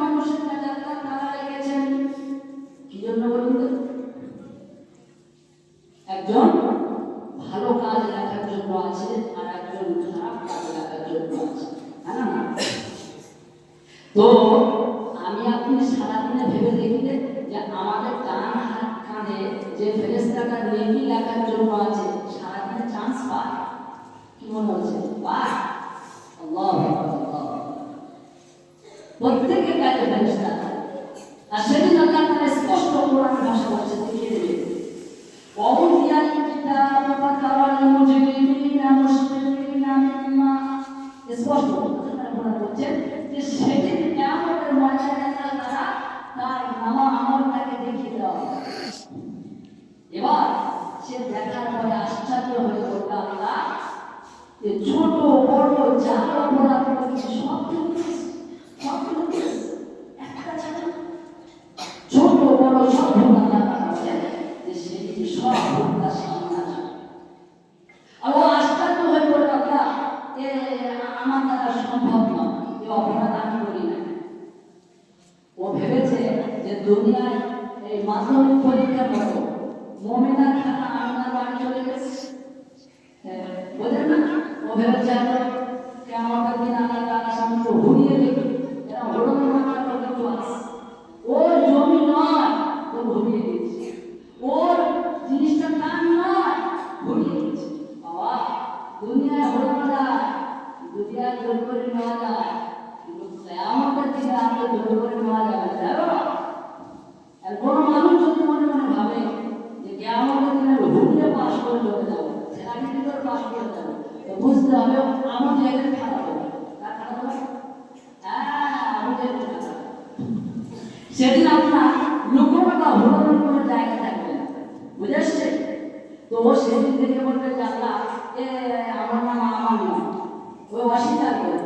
মানুষের কি জন্য বলুন তো? একজন ভালো কাজ জন্য আছে আর একজন খারাপ জন্য আছে। আমি আপনি ভেবে যে আমাদের ডান হাত কাঁধে যে ফেরেস্তাটা নেকি লেখার জন্য আছে সারাদিনে চান্স পায় কি মনে হচ্ছে পায় আল্লাহ আল্লাহ প্রত্যেকের কাছে ফেরেস্তা আছে। আর সেদিন আল্লাহ তাআলা স্পষ্ট কোরআন ভাষা বলছে দেখিয়ে দেবে ووضع الكتاب فترى المجرمين مشفقين مما স্পষ্ট আপনারা বলছেন যে সেদিন কিয়ামতের ময়দানে আল্লাহ তারা তার নামা আমলটাকে দেখিয়ে দেওয়া হবে। এবার সে দেখার পরে আশ্চর্য হয়ে পড়ল আল্লাহ যে ছোট বড় এ অপরাধ আমি করি না। ও ভেবেছে যে দুনিয়ায় এই মাধ্যমিক পরীক্ষার মতো মমিনার খানা আমিনার বাড়ি চলে গেছে। হ্যাঁ, বোঝেন না? ও ভেবেছে কেমন দিন আল্লাহ তাআলা সামনে তো ঘুরিয়ে দেখি এরা হলো না করলে আছে। ওর জমি নয় ও দিয়েছে। ওর জিনিসটা তার নয় ঘুরিয়ে দিয়েছে। বাবা দুনিয়ায় দুনিয়ায় জোর করে নেওয়া যায়। কিন্তু দিনে আমরা নেওয়া যাবে না, কোনো মানুষ যদি ভাবে যে কেয়ামতের দিনে পাশ করে চলে যাব সেটা কি পাশ করে যাব তো বুঝতে হবে আমার জায়গায় খারাপ হবে তার খারাপ হবে আমি জায়গায় খারাপ হবে। সেদিন আপনার জায়গা থাকবে না। বুঝে তো ও সেদিন থেকে বলবে যে এ আমার নাম আমার নাম ও অস্বীকার করবে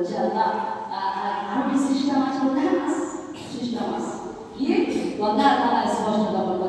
inşallah Arabi sistem açıldı. Sistem az. Ki, onlar da esvajda da bulundu.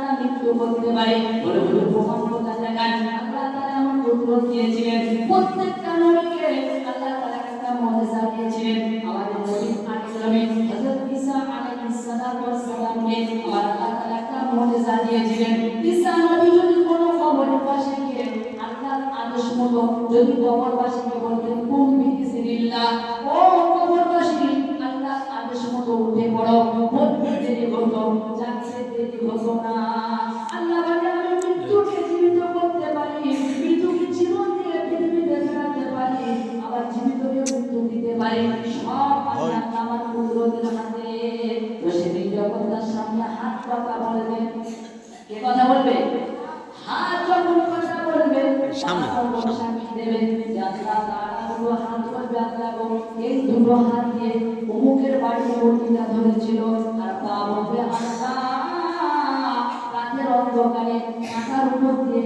আল্লাহ মৃত্যু করতে পারি। বলে বলে প্রমাণ কথা আল্লাহ তাআলা আমার কুদরত দিয়েছিলেন। প্রত্যেকটা নবীকে আল্লাহ তাআলা একটা মুজিজা দিয়েছিলেন। আমাদের নবী আখির হযরত ঈসা আলাইহিস সালামকে আমার আল্লাহ তাআলা একটা মুজিজা দিয়েছিলেন। ঈসা নবী যদি কোনো কবরের পাশে গিয়ে আল্লাহর আদেশ মতো যদি কবরবাসীকে বলতেন বলবে কে কথা বলবে? হাত যখন কথা বলবে সামনে, তখন সাক্ষী দেবে যে দুটো হাত বলবে আল্লাহ এই দুটো হাত দিয়ে অমুকের বাড়ির মূর্তিটা ধরেছিল। আর তা বলবে রাতের অন্ধকারে মাথার উপর দিয়ে